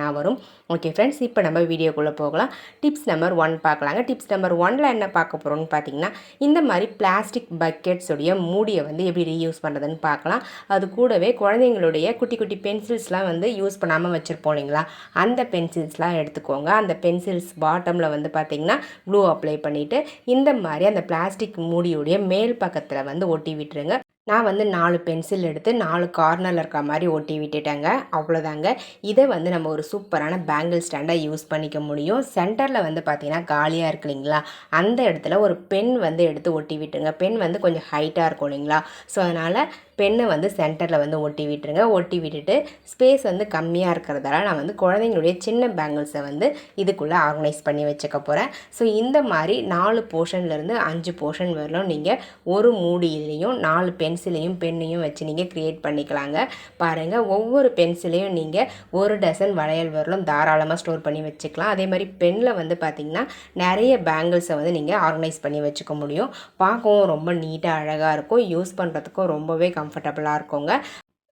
நோட்டிஃபிகேஷனாக வரும். Okay friends இப்போ நம்ம வீடியோக்குள்ளே போகலாம். டிப்ஸ் நம்பர் ஒன் பார்க்கலாங்க. டிப்ஸ் நம்பர் ஒனில் என்ன பார்க்க போகிறோம்னு பார்த்தீங்கன்னா இந்த மாதிரி பிளாஸ்டிக் பக்கெட்ஸுடைய மூடியை வந்து எப்படி ரீயூஸ் பண்ணுறதுன்னு பார்க்கலாம். அது கூடவே குழந்தைங்களுடைய குட்டி குட்டி பென்சில்ஸ்லாம் வந்து யூஸ் பண்ணாமல் வச்சுருப்போம் இல்லைங்களா? அந்த பென்சில்ஸ்லாம் எடுத்துக்கோங்க. அந்த பென்சில்ஸ் பாட்டமில் வந்து பார்த்திங்கன்னா க்ளூ அப்ளை பண்ணிவிட்டு இந்த மாதிரி அந்த பிளாஸ்டிக் மூடியுடைய மேல் பக்கத்தில் வந்து ஒட்டி விட்டுருங்க. நான் வந்து நாலு பென்சில் எடுத்து நாலு கார்னரில் இருக்க மாதிரி ஒட்டி விட்டுட்டேங்க. அவ்வளோதாங்க. இதை வந்து நம்ம ஒரு சூப்பரான பேங்கிள் ஸ்டாண்டாக யூஸ் பண்ணிக்க முடியும். சென்டரில் வந்து பார்த்திங்கன்னா காலியாக இருக்கு இல்லைங்களா? அந்த இடத்துல ஒரு பென் வந்து எடுத்து ஒட்டி விட்டுருங்க. பென் வந்து கொஞ்சம் ஹைட்டாக இருக்கும் இல்லைங்களா? ஸோ அதனால் பெண்ணை வந்து சென்டரில் வந்து ஒட்டி விட்டுருங்க. ஒட்டி விட்டுட்டு ஸ்பேஸ் வந்து கம்மியாக இருக்கிறதால நான் வந்து குழந்தைங்களுடைய சின்ன பேங்கிள்ஸை வந்து இதுக்குள்ளே ஆர்கனைஸ் பண்ணி வச்சுக்க போகிறேன் ஸோ இந்த மாதிரி நாலு போர்ஷன்லேருந்து அஞ்சு போர்ஷன் வரலும் நீங்கள் ஒரு மூடியிலையும் நாலு பென்சிலையும் பெண்ணையும் வச்சு நீங்கள் க்ரியேட் பண்ணிக்கலாங்க. பாருங்கள் ஒவ்வொரு பென்சிலையும் நீங்கள் ஒரு டசன் வளையல் வரலும் தாராளமாக ஸ்டோர் பண்ணி வச்சுக்கலாம். அதே மாதிரி பெண்ணில் வந்து பார்த்திங்கன்னா நிறைய பேங்கிள்ஸை வந்து நீங்கள் ஆர்கனைஸ் பண்ணி வச்சுக்க முடியும். பார்க்கவும் ரொம்ப நீட்டாக அழகாக இருக்கும். யூஸ் பண்ணுறதுக்கும் ரொம்பவே கம் கம்ஃபர்டபுளாக இருக்குங்க.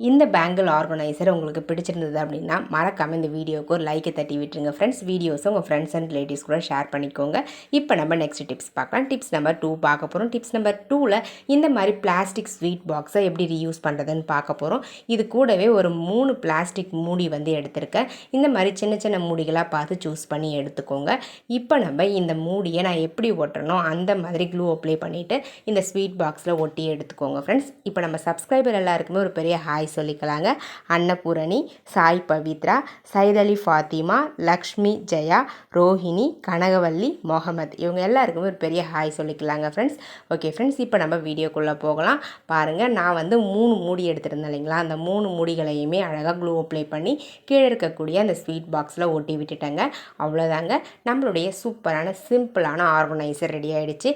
இந்த பேங்கிள் ஆர்கனைசர் உங்களுக்கு பிடிச்சிருந்தது அப்படின்னா மறக்காமல் இந்த வீடியோவுக்கு ஒரு லைக்கை தட்டி விட்டுருங்க ஃப்ரெண்ட்ஸ் வீடியோஸும் உங்கள் ஃப்ரெண்ட்ஸ் அண்ட் ரிலேட்டிவ்ஸ் கூட ஷேர் பண்ணிக்கோங்க. இப்போ நம்ம நெக்ஸ்ட் டிப்ஸ் பார்க்கலாம். டிப்ஸ் நம்பர் டூ பார்க்க போகிறோம் டிப்ஸ் நம்பர் டூவில் இந்த மாதிரி பிளாஸ்டிக் ஸ்வீட் பாக்ஸை எப்படி ரீயூஸ் பண்ணுறதுன்னு பார்க்க போகிறோம் இது கூடவே ஒரு மூணு பிளாஸ்டிக் மூடி வந்து எடுத்திருக்கேன். இந்த மாதிரி சின்ன சின்ன மூடிகளாக பார்த்து சூஸ் பண்ணி எடுத்துக்கோங்க. இப்போ நம்ம இந்த மூடியை நான் எப்படி ஒட்டுறனோ அந்த மாதிரி க்ளூ அப்ளை பண்ணிவிட்டு இந்த ஸ்வீட் பாக்ஸில் ஒட்டி எடுத்துக்கோங்க ஃப்ரெண்ட்ஸ் இப்போ நம்ம சப்ஸ்கிரைபர் எல்லாருக்குமே ஒரு பெரிய ஹாய் ஹாய் சொல்லிக்கலாங்க. அன்னபூரணி சாய் பவித்ரா சைதலி ஃபாத்திமா லக்ஷ்மி ஜெயா ரோஹிணி கனகவல்லி முகமது இவங்க எல்லாருக்குமே ஒரு பெரிய ஹாய் சொல்லிக்கலாங்க ஃப்ரெண்ட்ஸ் ஓகே ஃப்ரெண்ட்ஸ் இப்போ நம்ம வீடியோக்குள்ளே போகலாம். பாருங்கள் நான் வந்து மூணு மூடி எடுத்திருந்தேன் இல்லைங்களா? அந்த மூணு மூடிகளையுமே அழகாக க்ளூ அப்ளை பண்ணி கீழே இருக்கக்கூடிய அந்த ஸ்வீட் பாக்ஸில் ஒட்டி விட்டுட்டேங்க. அவ்வளோதாங்க நம்மளுடைய சூப்பரான சிம்பிளான ஆர்கனைசர் ரெடி ஆகிடுச்சு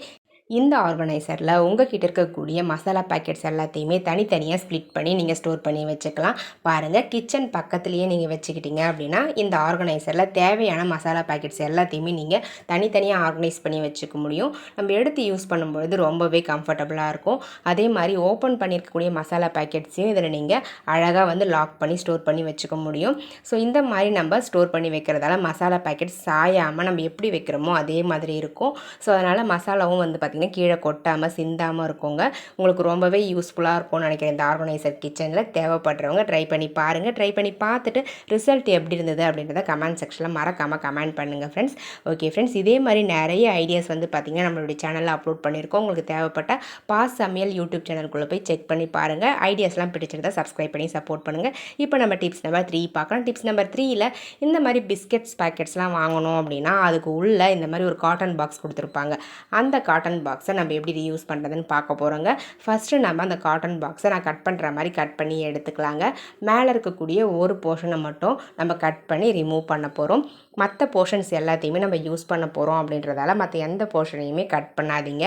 இந்த ஆர்கனைசரில் உங்ககிட்ட இருக்கக்கூடிய மசாலா பேக்கெட்ஸ் எல்லாத்தையுமே தனித்தனியாக ஸ்ப்ளிட் பண்ணி நீங்கள் ஸ்டோர் பண்ணி வச்சுக்கலாம். பாருங்கள் கிச்சன் பக்கத்துலேயே நீங்கள் வச்சுக்கிட்டீங்க அப்படின்னா இந்த ஆர்கனைசரில் தேவையான மசாலா பேக்கெட்ஸ் எல்லாத்தையுமே நீங்கள் தனித்தனியாக ஆர்கனைஸ் பண்ணி வச்சுக்க முடியும். நம்ம எடுத்து யூஸ் பண்ணும்பொழுது ரொம்பவே கம்ஃபர்டபுளாக இருக்கும். அதே மாதிரி ஓப்பன் பண்ணியிருக்கக்கூடிய மசாலா பேக்கெட்ஸையும் இதில் நீங்கள் அழகாக வந்து லாக் பண்ணி ஸ்டோர் பண்ணி வச்சுக்க முடியும். ஸோ இந்த மாதிரி நம்ம ஸ்டோர் பண்ணி வைக்கிறதால மசாலா பேக்கெட்ஸ் சாயாமல் நம்ம எப்படி வைக்கிறோமோ அதே மாதிரி இருக்கும். ஸோ அதனால் மசாலாவும் வந்து பார்த்திங்கன்னா பார்த்திங்கன்னா கீழே கொட்டாமல் சிந்தாமல் இருக்குங்க. உங்களுக்கு ரொம்பவே யூஸ்ஃபுல்லாக இருக்கும்னு நினைக்கிறேன் இந்த ஆர்கனைசர் கிச்சனில் தேவைப்படுறவங்க ட்ரை பண்ணி பாருங்கள் ட்ரை பண்ணி பார்த்துட்டு ரிசல்ட் எப்படி இருந்தது அப்படின்றத கமெண்ட் செக்ஷனில் மறக்காமல் கமெண்ட் பண்ணுங்கள் ஃப்ரெண்ட்ஸ் ஓகே ஃப்ரெண்ட்ஸ் இதே மாதிரி நிறைய ஐடியாஸ் வந்து பார்த்திங்கன்னா நம்மளுடைய சேனலில் அப்லோட் பண்ணியிருக்கோம். உங்களுக்கு தேவைப்பட்ட பாஸ் சமையல் யூடியூப் சேனலுக்குள்ளே போய் செக் பண்ணி பாருங்கள் ஐடியாஸ்லாம் பிடிச்சிருந்தா சப்ஸ்கிரைப் பண்ணி சப்போர்ட் பண்ணுங்கள் இப்போ நம்ம டிப்ஸ் நம்பர் த்ரீ பார்க்கலாம். டிப்ஸ் நம்பர் த்ரீயில் இந்த மாதிரி பிஸ்கெட்ஸ் பேக்கெட்ஸ்லாம் வாங்கணும் அப்படின்னா அதுக்கு உள்ளே இந்த மாதிரி ஒரு காட்டன் பாக்ஸ் கொடுத்துருப்பாங்க. அந்த காட்டன் பாக்ஸை நம்ம எப்படி யூஸ் பண்ணுறதுன்னு பார்க்க போகிறோங்க ஃபஸ்ட்டு நம்ம அந்த காட்டன் பாக்ஸை நான் கட் பண்ணுற மாதிரி கட் பண்ணி எடுத்துக்கலாங்க. மேலே இருக்கக்கூடிய ஒரு போர்ஷனை மட்டும் நம்ம கட் பண்ணி ரிமூவ் பண்ண போகிறோம் மற்ற போர்ஷன்ஸ் எல்லாத்தையுமே நம்ம யூஸ் பண்ண போகிறோம் அப்படின்றதால மற்ற எந்த போர்ஷனையுமே கட் பண்ணாதீங்க.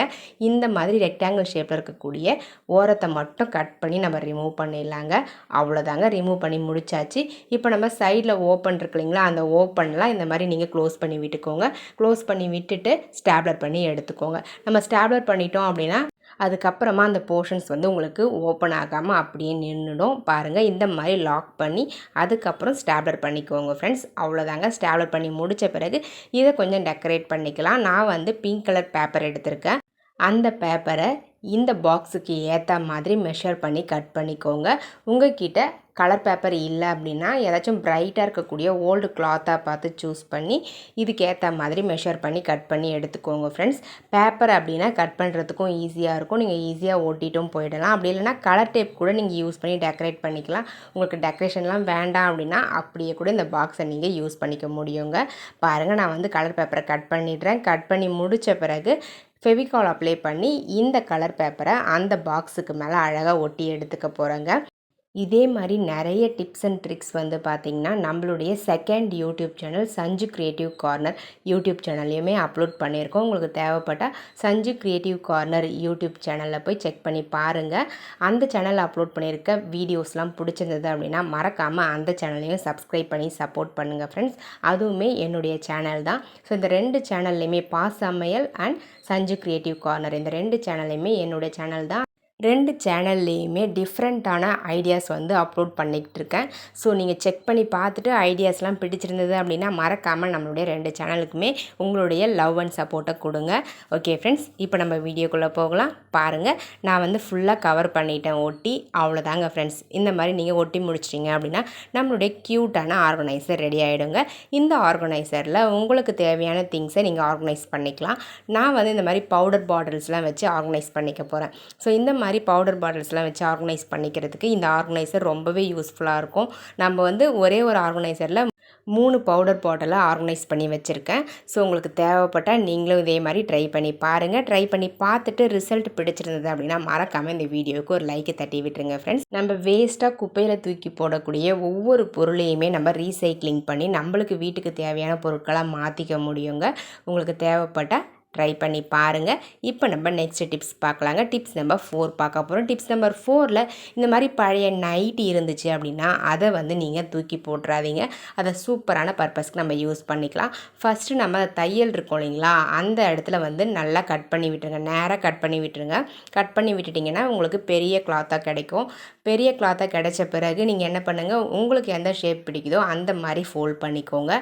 இந்த மாதிரி ரெக்டாங்கிள் ஷேப்பில் இருக்கக்கூடிய ஓரத்தை மட்டும் கட் பண்ணி நம்ம ரிமூவ் பண்ணிடலாங்க. அவ்வளோதாங்க ரிமூவ் பண்ணி முடிச்சாச்சு. இப்போ நம்ம சைடில் ஓப்பன் இருக்கு இல்லைங்களா அந்த ஓப்பன்லாம் இந்த மாதிரி நீங்கள் க்ளோஸ் பண்ணி விட்டுக்கோங்க. க்ளோஸ் பண்ணி விட்டுட்டு ஸ்டாப்லர் பண்ணி எடுத்துக்கோங்க. நம்ம ஸ்டாப்லர் பண்ணிட்டோம் அப்படின்னா அதுக்கப்புறமா அந்த போர்ஷன்ஸ் வந்து உங்களுக்கு ஓப்பன் ஆகாமல் அப்படியே நின்றுடும் பாருங்கள் இந்த மாதிரி லாக் பண்ணி அதுக்கப்புறம் ஸ்டாப்லர் பண்ணிக்கோங்க ஃப்ரெண்ட்ஸ் அவ்வளோதாங்க ஸ்டாப்லர் பண்ணி முடித்த பிறகு இதை கொஞ்சம் டெக்கரேட் பண்ணிக்கலாம். நான் வந்து பிங்க் கலர் பேப்பர் எடுத்திருக்கேன். அந்த பேப்பரை இந்த பாக்ஸுக்கு ஏற்ற மாதிரி மெஷர் பண்ணி கட் பண்ணிக்கோங்க. உங்ககிட்ட கலர் பேப்பர் இல்லை அப்படின்னா ஏதாச்சும் பிரைட்டாக இருக்கக்கூடிய ஓல்டு கிளாத்தாக பார்த்து சூஸ் பண்ணி இதுக்கு ஏற்ற மாதிரி மெஷர் பண்ணி கட் பண்ணி எடுத்துக்கோங்க ஃப்ரெண்ட்ஸ் பேப்பர் அப்படின்னா கட் பண்ணுறதுக்கும் ஈஸியாக இருக்கும். நீங்கள் ஈஸியாக ஓட்டிட்டும் போயிடலாம். அப்படி இல்லைனா கலர் டேப் கூட நீங்கள் யூஸ் பண்ணி டெக்கரேட் பண்ணிக்கலாம். உங்களுக்கு டெக்கரேஷன்லாம் வேண்டாம் அப்படின்னா அப்படியே கூட இந்த பாக்ஸை நீங்கள் யூஸ் பண்ணிக்க முடியுங்க. பாருங்கள் நான் வந்து கலர் பேப்பரை கட் பண்ணிடுறேன். கட் பண்ணி முடித்த பிறகு ஃபெவிகால் அப்ளை பண்ணி இந்த கலர் பேப்பரை அந்த பாக்ஸுக்கு மேலே அழகாக ஒட்டி எடுத்துக்க போகிறேங்க. இதே மாதிரி நிறைய டிப்ஸ் அண்ட் ட்ரிக்ஸ் வந்து பார்த்திங்கன்னா நம்மளுடைய second YouTube channel Sanju creative corner YouTube சேனல்லையுமே upload பண்ணியிருக்கோம். உங்களுக்கு தேவைப்பட்டால் சஞ்சு க்ரியேட்டிவ் கார்னர் யூடியூப் சேனலில் போய் செக் பண்ணி பாருங்கள் அந்த சேனலில் அப்லோட் பண்ணியிருக்க வீடியோஸ்லாம் பிடிச்சிருந்தது அப்படின்னா மறக்காமல் அந்த சேனல்லையும் சப்ஸ்கிரைப் பண்ணி சப்போர்ட் பண்ணுங்கள் ஃப்ரெண்ட்ஸ் அதுவுமே என்னுடைய சேனல் தான். ஸோ இந்த ரெண்டு சேனல்லையுமே பா சமையல் அண்ட் சஞ்சு க்ரியேட்டிவ் கார்னர் இந்த ரெண்டு சேனல்லையுமே என்னுடைய சேனல் தான். ரெண்டு சேனல்லையுமே டிஃப்ரெண்ட்டான ஐடியாஸ் வந்து அப்லோட் பண்ணிக்கிட்டு இருக்கேன் ஸோ நீங்கள் செக் பண்ணி பார்த்துட்டு ஐடியாஸ்லாம் பிடிச்சிருந்தது அப்படின்னா மறக்காமல் நம்மளுடைய ரெண்டு சேனலுக்குமே உங்களுடைய லவ் அண்ட் சப்போர்ட்டை கொடுங்க. ஓகே ஃப்ரெண்ட்ஸ் இப்போ நம்ம வீடியோக்குள்ளே போகலாம். பாருங்கள் நான் வந்து ஃபுல்லாக கவர் பண்ணிட்டேன் ஒட்டி. அவ்வளோதாங்க ஃப்ரெண்ட்ஸ். இந்த மாதிரி நீங்கள் ஒட்டி முடிச்சிட்டிங்க அப்படின்னா நம்மளுடைய க்யூட்டான ஆர்கனைசர் ரெடி ஆகிடுங்க இந்த ஆர்கனைசரில் உங்களுக்கு தேவையான திங்ஸை நீங்கள் ஆர்கனைஸ் பண்ணிக்கலாம். நான் வந்து இந்த மாதிரி பவுடர் பாட்டில்ஸ்லாம் வச்சு ஆர்கனைஸ் பண்ணிக்க போகிறேன் ஸோ இந்த மாதிரி மாதிரி பவுடர் பாட்டில்ஸ்லாம் வச்சு ஆர்கனைஸ் பண்ணிக்கிறதுக்கு இந்த ஆர்கனைசர் ரொம்பவே யூஸ்ஃபுல்லாக இருக்கும். நம்ம வந்து ஒரே ஒரு ஆர்கனைசரில் மூணு பவுடர் பாட்டிலை ஆர்கனைஸ் பண்ணி வச்சுருக்கேன். ஸோ உங்களுக்கு தேவைப்பட்டால் நீங்களும் இதே மாதிரி ட்ரை பண்ணி பாருங்கள் ட்ரை பண்ணி பார்த்துட்டு ரிசல்ட் பிடிச்சிருந்தது அப்படின்னா மறக்காமல் இந்த வீடியோவுக்கு ஒரு லைக்கை தட்டி விட்டுருங்க ஃப்ரெண்ட்ஸ் நம்ம வேஸ்ட்டாக குப்பையில் தூக்கி போடக்கூடிய ஒவ்வொரு பொருளையுமே நம்ம ரீசைக்ளிங் பண்ணி நம்மளுக்கு வீட்டுக்கு தேவையான பொருட்களாக மாற்றிக்க முடியுங்க. உங்களுக்கு தேவைப்பட்டால் ட்ரை பண்ணி பாருங்கள் இப்போ நம்ம நெக்ஸ்ட் டிப்ஸ் பார்க்கலாங்க. டிப்ஸ் நம்பர் ஃபோர் பார்க்க போகிறோம் டிப்ஸ் நம்பர் ஃபோரில் இந்த மாதிரி பழைய நைட்டி இருந்துச்சு அப்படின்னா அதை வந்து நீங்கள் தூக்கி போட்டுறாதீங்க. அதை சூப்பரான பர்பஸ்க்கு நம்ம யூஸ் பண்ணிக்கலாம். ஃபஸ்ட்டு நம்ம தையல் இருக்கோம் இல்லைங்களா? அந்த இடத்துல வந்து நல்லா கட் பண்ணி விட்டுருங்க. நேராக கட் பண்ணி விட்டுருங்க. கட் பண்ணி விட்டுட்டிங்கன்னா உங்களுக்கு பெரிய கிளாத்தாக கிடைக்கும். பெரிய கிளாத்தாக கிடைச்ச பிறகு நீங்கள் என்ன பண்ணுங்கள் உங்களுக்கு எந்த ஷேப் பிடிக்குதோ அந்த மாதிரி ஃபோல்ட் பண்ணிக்கோங்க.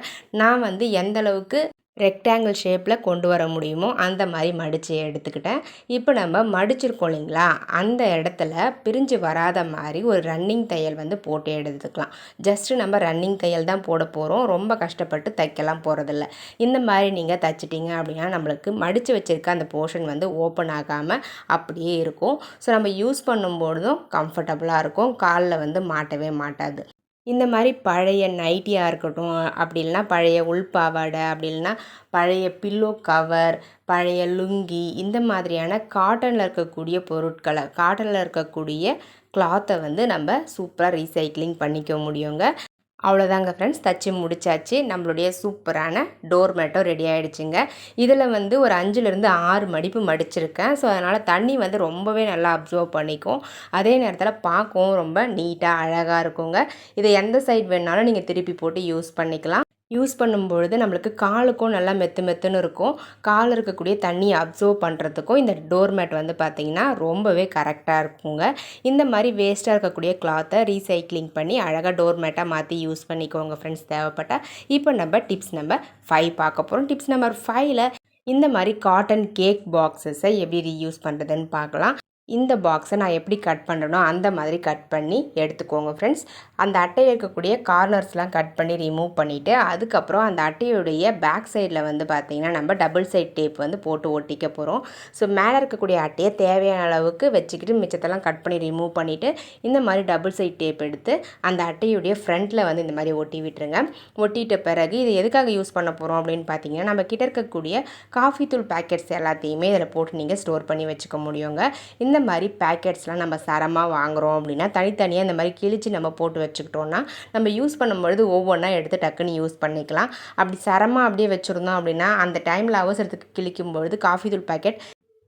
நான் வந்து எந்த அளவுக்கு ரெக்டாங்கிள் ஷேப்பில் கொண்டு வர முடியுமோ அந்த மாதிரி மடித்து எடுத்துக்கிட்டேன். இப்போ நம்ம மடிச்சிருக்கோம் இல்லைங்களா? அந்த இடத்துல பிரிஞ்சு வராத மாதிரி ஒரு ரன்னிங் தையல் வந்து போட்டு எடுத்துக்கலாம். ஜஸ்ட்டு நம்ம ரன்னிங் தையல் தான் போட போகிறோம் ரொம்ப கஷ்டப்பட்டு தைக்கலாம் போகிறதில்ல இந்த மாதிரி நீங்கள் தைச்சிட்டிங்க அப்படின்னா நம்மளுக்கு மடித்து வச்சுருக்க அந்த போர்ஷன் வந்து ஓப்பன் ஆகாமல் அப்படியே இருக்கும். ஸோ நம்ம யூஸ் பண்ணும்பொழுதும் கம்ஃபர்டபுளாக இருக்கும். காலில் வந்து மாட்டவே மாட்டாது. இந்த மாதிரி பழைய நைட்டியாக இருக்கட்டும் அப்படி இல்லைனா பழைய உள்பாவாடை அப்படி இல்லைனா பழைய பில்லோ கவர் பழைய லுங்கி இந்த மாதிரியான காட்டனில் இருக்கக்கூடிய பொருட்களை காட்டனில் இருக்கக்கூடிய கிளாத்தை வந்து நம்ம சூப்பராக ரீசைக்ளிங் பண்ணிக்க முடியுங்க. அவ்வளோதாங்க ஃப்ரெண்ட்ஸ் தச்சு முடிச்சாச்சு. நம்மளுடைய சூப்பரான டோர் மேட்டும் ரெடி ஆகிடுச்சுங்க இதில் வந்து ஒரு அஞ்சுலேருந்து ஆறு மடிப்பு மடிச்சிருக்கேன். ஸோ அதனால் தண்ணி வந்து ரொம்பவே நல்லா அப்சர்வ் பண்ணிக்கும். அதே நேரத்தில் பார்க்கவும் ரொம்ப நீட்டாக அழகாக இருக்குங்க. இதை எந்த சைட் வேணாலும் நீங்கள் திருப்பி போட்டு யூஸ் பண்ணிக்கலாம். யூஸ் பண்ணும்பொழுது நம்மளுக்கு காலுக்கும் நல்லா மெத்து மெத்துன்னு இருக்கும். காலில் இருக்கக்கூடிய தண்ணியை அப்சர்வ் பண்ணுறதுக்கும் இந்த டோர் மேட் வந்து பார்த்திங்கன்னா ரொம்பவே கரெக்டாக இருக்குங்க. இந்த மாதிரி வேஸ்ட்டாக இருக்கக்கூடிய கிளாத்தை ரீசைக்ளிங் பண்ணி அழகாக டோர்மேட்டாக மாற்றி யூஸ் பண்ணிக்கோங்க ஃப்ரெண்ட்ஸ் தேவைப்பட்டால் இப்போ நம்ம டிப்ஸ் நம்பர் ஃபைவ் பார்க்க போகிறோம் டிப்ஸ் நம்பர் ஃபைவ்ல இந்த மாதிரி காட்டன் கேக் பாக்ஸஸை எப்படி ரீயூஸ் பண்ணுறதுன்னு பார்க்கலாம். இந்த பாக்ஸை நான் எப்படி கட் பண்ணுறனோ அந்த மாதிரி கட் பண்ணி எடுத்துக்கோங்க ஃப்ரெண்ட்ஸ் அந்த அட்டையில் இருக்கக்கூடிய கார்னர்ஸ்லாம் கட் பண்ணி ரிமூவ் பண்ணிவிட்டு அதுக்கப்புறம் அந்த அட்டையுடைய பேக் சைடில் வந்து பார்த்திங்கன்னா நம்ம டபுள் சைட் டேப் வந்து போட்டு ஒட்டிக்க போகிறோம் ஸோ மேலே இருக்கக்கூடிய அட்டையை தேவையான அளவுக்கு வச்சுக்கிட்டு மிச்சத்தெல்லாம் கட் பண்ணி ரிமூவ் பண்ணிவிட்டு இந்த மாதிரி டபுள் சைட் டேப் எடுத்து அந்த அட்டையுடைய ஃப்ரண்ட்டில் வந்து இந்த மாதிரி ஒட்டி விட்டுருங்க. ஒட்டிட்ட பிறகு இது எதுக்காக யூஸ் பண்ண போகிறோம் அப்படின்னு பார்த்தீங்கன்னா நம்ம கிட்ட இருக்கக்கூடிய காஃபி தூள் பேக்கெட்ஸ் எல்லாத்தையுமே இதில் போட்டு நீங்கள் ஸ்டோர் பண்ணி வச்சுக்க முடியுங்க. இந்த மாதிரி பேக்கெட்ஸ்லாம் நம்ம சரமாக வாங்குகிறோம் அப்படின்னா தனித்தனியாக இந்த மாதிரி கிழிச்சு நம்ம போட்டு வச்சுக்கிட்டோன்னா நம்ம யூஸ் பண்ணும்பொழுது ஒவ்வொன்றா எடுத்து டக்குன்னு யூஸ் பண்ணிக்கலாம். அப்படி சரமாக அப்படியே வச்சுருந்தோம் அப்படின்னா அந்த டைமில் அவசரத்துக்கு கிழிக்கும் பொழுது காஃபி தூள் பேக்கெட்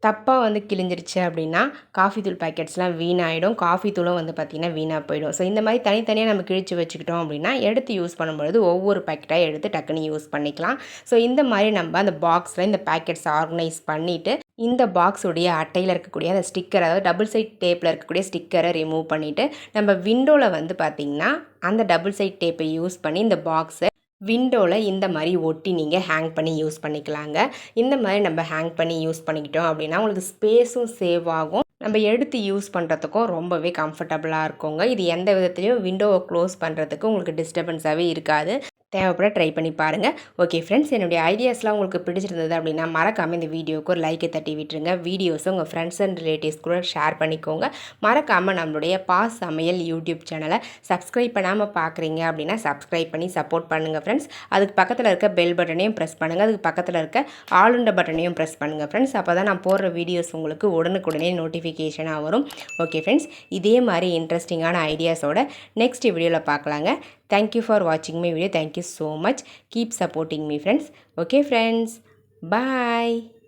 தப்பாக வந்து கிழிஞ்சிருச்சு அப்படின்னா காஃபி தூள் பேக்கெட்ஸ்லாம் வீணாகிடும் காஃபி தூளும் வந்து பார்த்திங்கன்னா வீணாக போயிடும். ஸோ இந்த மாதிரி தனித்தனியாக நம்ம கிழிச்சு வச்சுக்கிட்டோம் அப்படின்னா எடுத்து யூஸ் பண்ணும்பொழுது ஒவ்வொரு பேக்கெட்டாக எடுத்து டக்குன்னு யூஸ் பண்ணிக்கலாம். ஸோ இந்த மாதிரி நம்ம அந்த பாக்ஸில் இந்த பேக்கெட்ஸ் ஆர்கனைஸ் பண்ணிவிட்டு இந்த பாக்ஸுடைய அட்டையில் இருக்கக்கூடிய அந்த ஸ்டிக்கர் அதாவது டபுள் சைட் டேப்பில் இருக்கக்கூடிய ஸ்டிக்கரை ரிமூவ் பண்ணிவிட்டு நம்ம விண்டோவில் வந்து பார்த்திங்கன்னா அந்த டபுள் சைட் டேப்பை யூஸ் பண்ணி இந்த பாக்ஸை விண்டோவில் இந்த மாதிரி ஒட்டி நீங்கள் ஹேங் பண்ணி யூஸ் பண்ணிக்கலாங்க. இந்த மாதிரி நம்ம ஹேங் பண்ணி யூஸ் பண்ணிக்கிட்டோம் அப்படின்னா உங்களுக்கு ஸ்பேஸும் சேவ் ஆகும். நம்ம எடுத்து யூஸ் பண்ணுறதுக்கும் ரொம்பவே கம்ஃபர்டபுளாக இருக்குங்க. இது எந்த விதத்துலையும் விண்டோவை க்ளோஸ் பண்ணுறதுக்கு உங்களுக்கு டிஸ்டர்பன்ஸாகவே இருக்காது. தேவைப்பட ட்ரை பண்ணி பாருங்கள் ஓகே ஃப்ரெண்ட்ஸ் என்னுடைய ஐடியாஸ்லாம் உங்களுக்கு பிடிச்சிருந்தது அப்படின்னா மறக்காமல் இந்த வீடியோவுக்கு ஒரு லைக்கை தட்டி விட்டுருங்க. வீடியோஸை உங்கள் ஃப்ரெண்ட்ஸ் அண்ட் ரிலேட்டிவ்ஸ் கூட ஷேர் பண்ணிக்கோங்க. மறக்காமல் நம்மளுடைய பாஸ் சமையல் யூடியூப் சேனலை சப்ஸ்கிரைப் பண்ணாமல் பார்க்குறீங்க அப்படின்னா சப்ஸ்கிரைப் பண்ணி சப்போர்ட் பண்ணுங்கள் ஃப்ரெண்ட்ஸ் அதுக்கு பக்கத்தில் இருக்க பெல் பட்டனையும் ப்ரெஸ் பண்ணுங்கள் அதுக்கு பக்கத்தில் இருக்க ஆளுண்ட பட்டனையும் ப்ரெஸ் பண்ணுங்கள் ஃப்ரெண்ட்ஸ் அப்போ தான் நான் போடுற வீடியோஸ் உங்களுக்கு உடனுக்குடனே நோட்டிஃபிகேஷனாக வரும். ஓகே ஃப்ரெண்ட்ஸ் இதே மாதிரி இன்ட்ரெஸ்டிங்கான ஐடியாஸோட நெக்ஸ்ட் வீடியோவில் பார்க்கலாங்க Thank you for watching my video. Thank you so much. Keep supporting me friends. Okay friends. Bye.